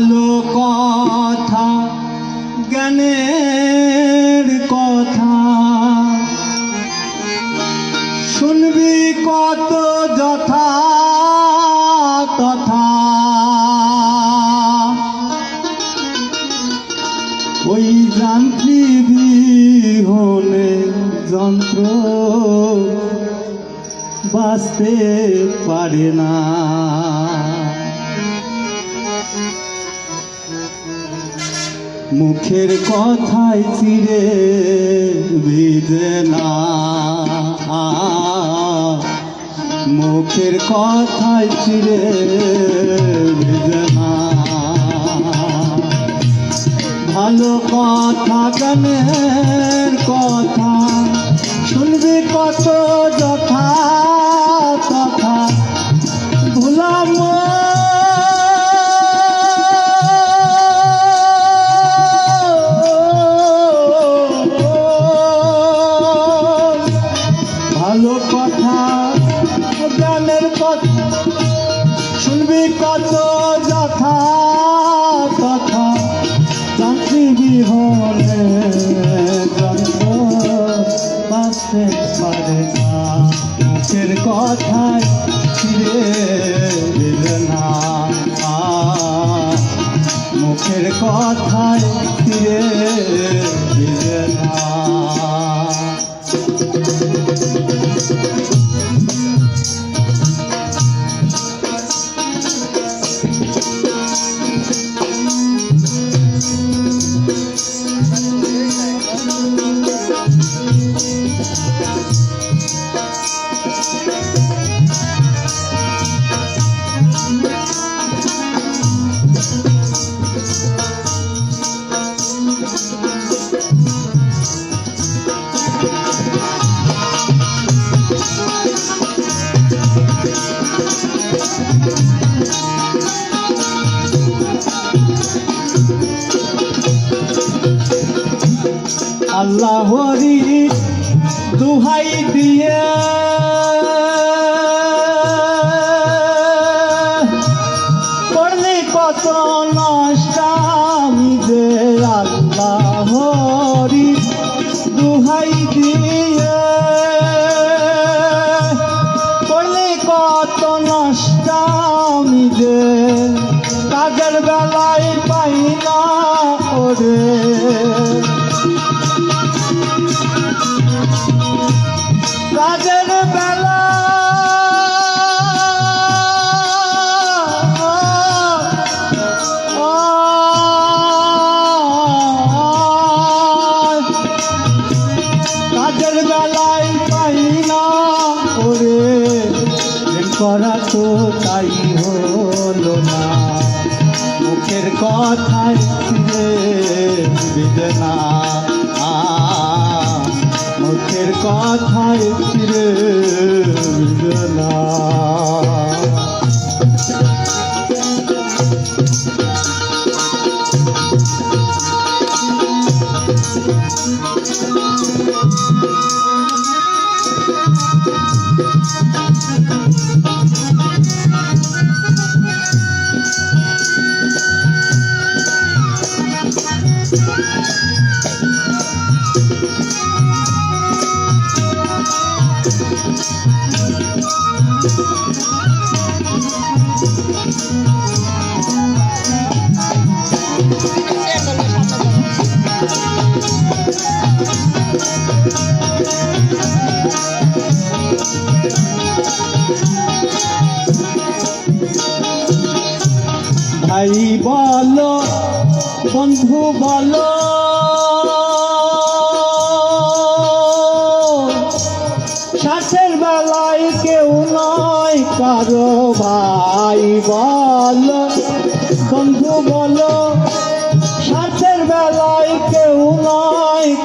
ভালো কথা, জ্ঞানের কথা। শুনবি কত যথা তথা। ওই যান্ত্রিক বিহনে যন্ত্র বাঁচতে পারে না। মুখের কথায় চিরে ভিজে না মুখের কথায় চিরে ভিজে না ভালো কথা গানের কথা, শুনবি কত যথা ভালো কথা গানের কথা। শুনবি কত যথা তথা চাকরি বিহনে যন্ত্র বাঁচতে পারে না। মুখের কথায় ফিরে না। মুখের কথায় ফিরে আল্লাহরি দুহাই দিয়ে কাজের বেলা কাজের বেলায় পাই না ওরে করা তো তাই হলো না মুখের কথায় ফিরে মুখের কথায় ফিরে দিবে না। ভাই বলো, বন্ধু বলো। ষাটের বেলায় কেউ নয় কারও ভাই বলো, বন্ধু বলো। ষাটের বেলায় কেউ নয়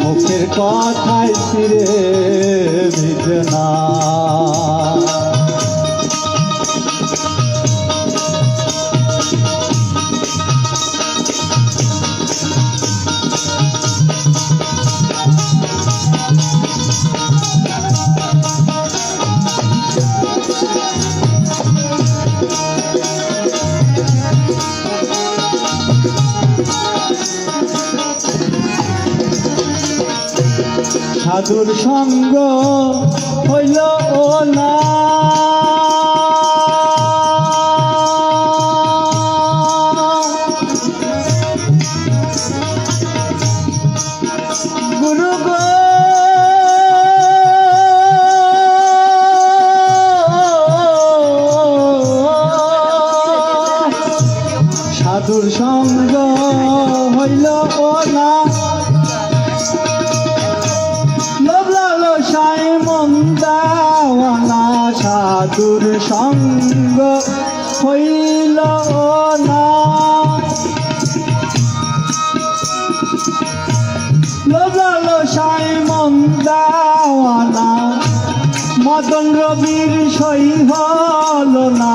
মুখের কথায় ফিরে সাধুর সঙ্গ হইল ও না সাধুর সঙ্গ হইল না। সাধুর সঙ্গ হইল না। সাই মন্দাওয়ানা মদন রবির সই হল না।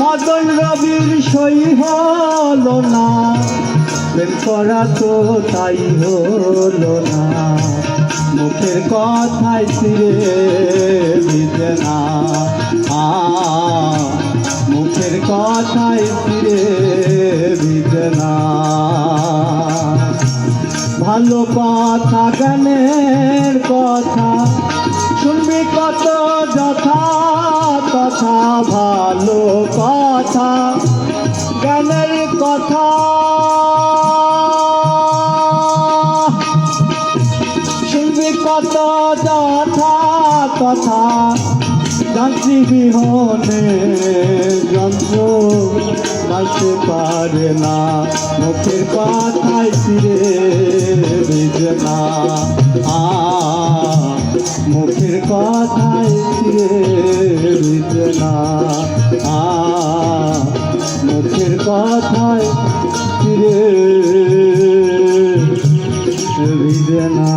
মদন রবির সই হল না। প্রেম করা তো তাই হলো না। মুখের কথায় ফিরে দিতে না। মুখের কথায় ফিরে দিতে না। ভালো কথা গানের কথা, শুনবি কত যথা কথা, ভালো কথা গানের কথা। কথা যান্ত্রি বিহনে যন্ত্র বাঁচতে পারে না। মুখের পাতায় ফিরে ভিজে না। মুখের কথায় ফিরে ভিজে না। মুখের কথায় ফিরে ভিজে না।